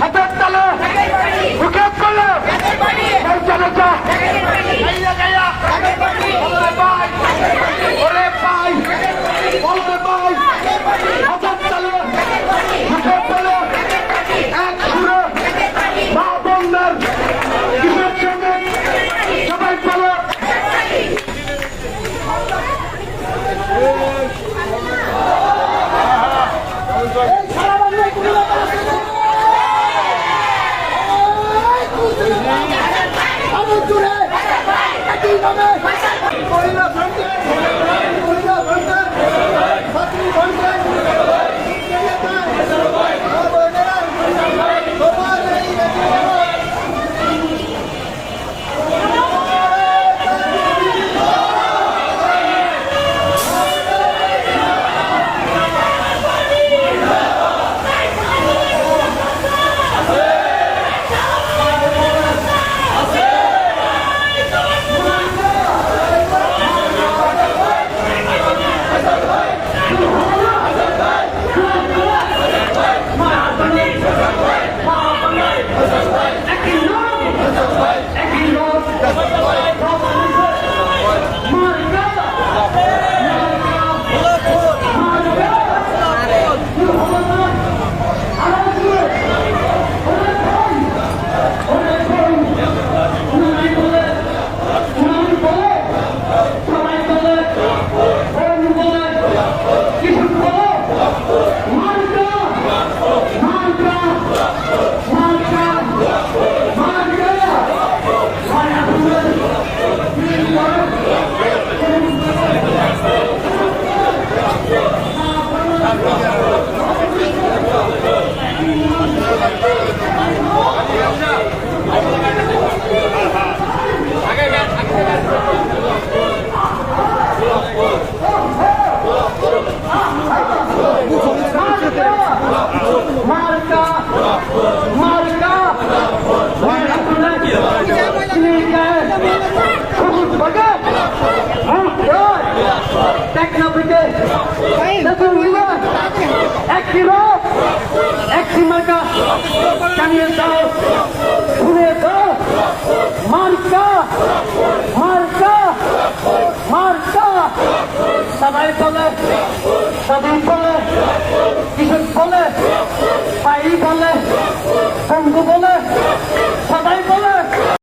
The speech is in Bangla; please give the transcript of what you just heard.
হাতের তালে মার্কা একটি রথ একটি মার্কা জানিয়ে দাও শুনে দাও মার্কা মার্কা মার্কা সবাই বলে সবাই বলে কৃষক বলে পাই বলে বন্ধু বলে